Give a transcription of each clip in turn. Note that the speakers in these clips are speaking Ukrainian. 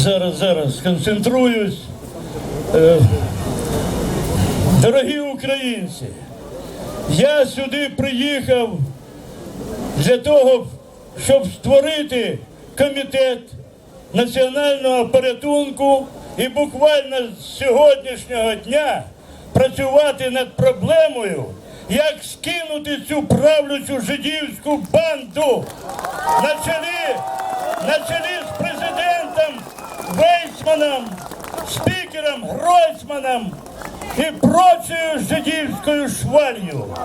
Зараз, зараз сконцентруюсь. Е, Дорогі українці, я сюди приїхав для того, щоб створити комітет національного порятунку і буквально з сьогоднішнього дня працювати над проблемою, як скинути цю правлячу жидівську банду на чолі, на чолі Вейсманом, спікером Гройсманом і прочою жидівською швалью.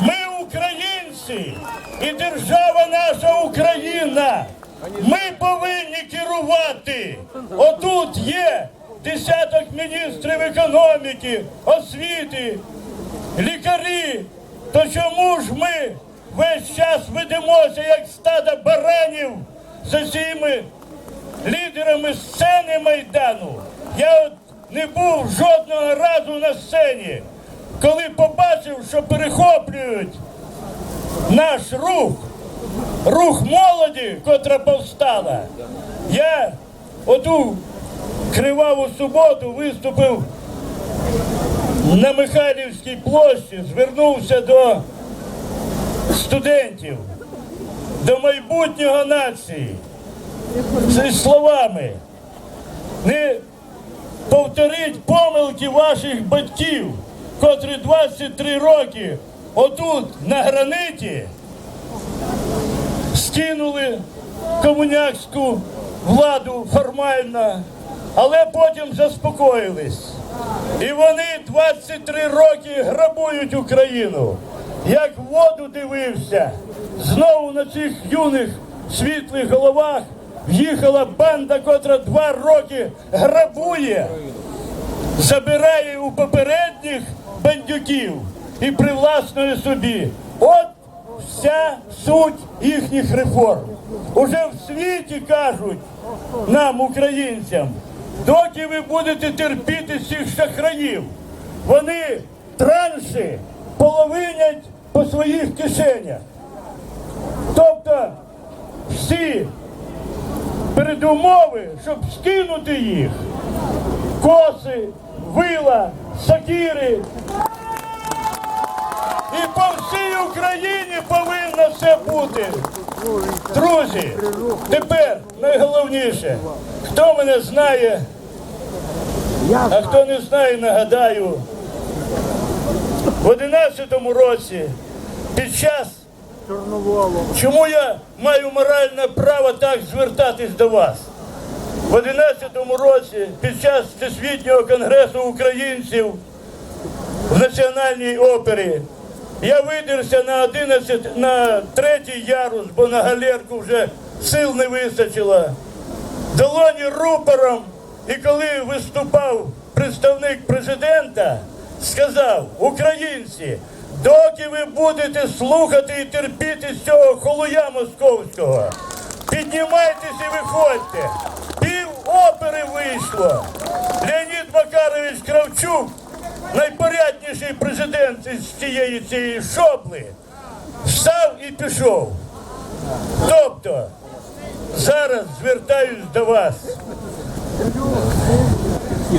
Ми українці і держава наша Україна. Ми повинні керувати. Отут є десяток міністрів економіки, освіти, лікарі. То чому ж ми весь час ведемося, як стадо баранів за цими лідерами сцени Майдану? Я от не був жодного разу на сцені, коли побачив, що перехоплюють наш рух, рух молоді, котра повстала. Я оту криваву суботу виступив на Михайлівській площі, звернувся до студентів, до майбутнього нації зі словами. Не повторіть помилки ваших батьків, котрі 23 роки отут на граниті скинули комунякську владу формально, але потім заспокоїлись. І вони 23 роки грабують Україну. Як в воду дивився, знову на цих юних світлих головах в'їхала банда, котра два роки грабує, забирає у попередніх бандюків і привласнює собі. От вся суть їхніх реформ. Уже в світі кажуть нам, українцям, доки ви будете терпіти цих шахраїв, вони транші половинять по своїх кишенях. Тобто всі передумови, щоб скинути їх, коси, вила, сакіри. І по всій Україні повинно все бути. Друзі, тепер найголовніше, хто мене знає, а хто не знає, нагадаю, в 11-му році під час Чому я маю моральне право так звертатись до вас? В 11-му році під час Всесвітнього конгресу українців в Національній опері я видерся на 11, на третій ярус, бо на галерку вже сил не вистачило. Долоні рупором, і коли виступав представник президента, сказав, українці, доки ви будете слухати і терпіти з цього холуя московського, піднімайтесь і виходьте. Пів опери вийшло. Леонід Макарович Кравчук, найпорядніший президент із цієї цієї шобли, встав і пішов. Тобто, зараз звертаюсь до вас.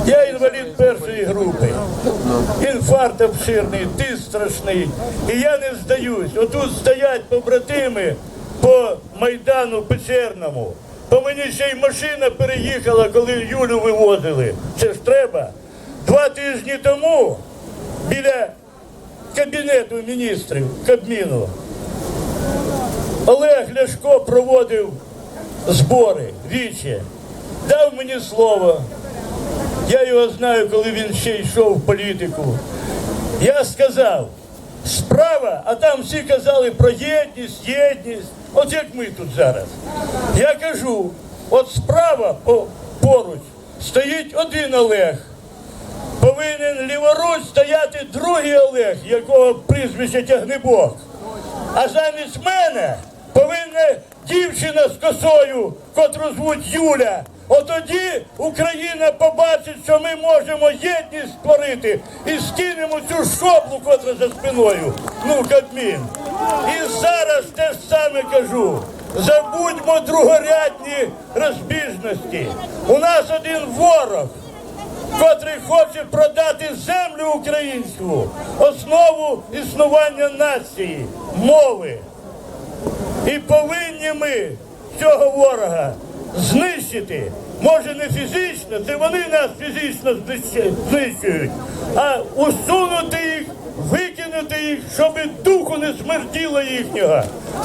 Я інвалід першої групи. Інфаркт обширний, тиск страшний. І я не здаюсь. Отут стоять побратими по Майдану Печерному. По мені ще й машина переїхала, коли Юлю вивозили. Це ж треба. Два тижні тому біля кабінету міністрів Кабміну Олег Ляшко проводив збори віче. Дав мені слово. Я його знаю, коли він ще йшов в політику. Я сказав, справа, а там всі казали про єдність, єдність. От як ми тут зараз. Я кажу, от справа по- поруч стоїть один Олег. Повинен ліворуч стояти другий Олег, якого прізвище Тягнебок. А замість мене повинна дівчина з косою, котру звуть Юля. Отоді Україна побачить, що ми можемо єдність створити і скинемо цю шоблу, котра за спиною. Ну, Кабмін. І зараз те ж саме кажу. забудьмо другорядні розбіжності. У нас один ворог, котрий хоче продати землю українську, основу існування нації, мови. І повинні ми цього ворога знищити. Може не фізично, це вони нас фізично знищують, а усунути їх, викинути їх, щоб духу не смерділо їхнього.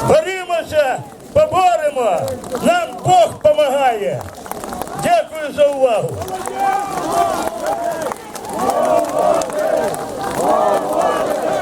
Борімося, поборемо, нам Бог допомагає. Дякую за увагу.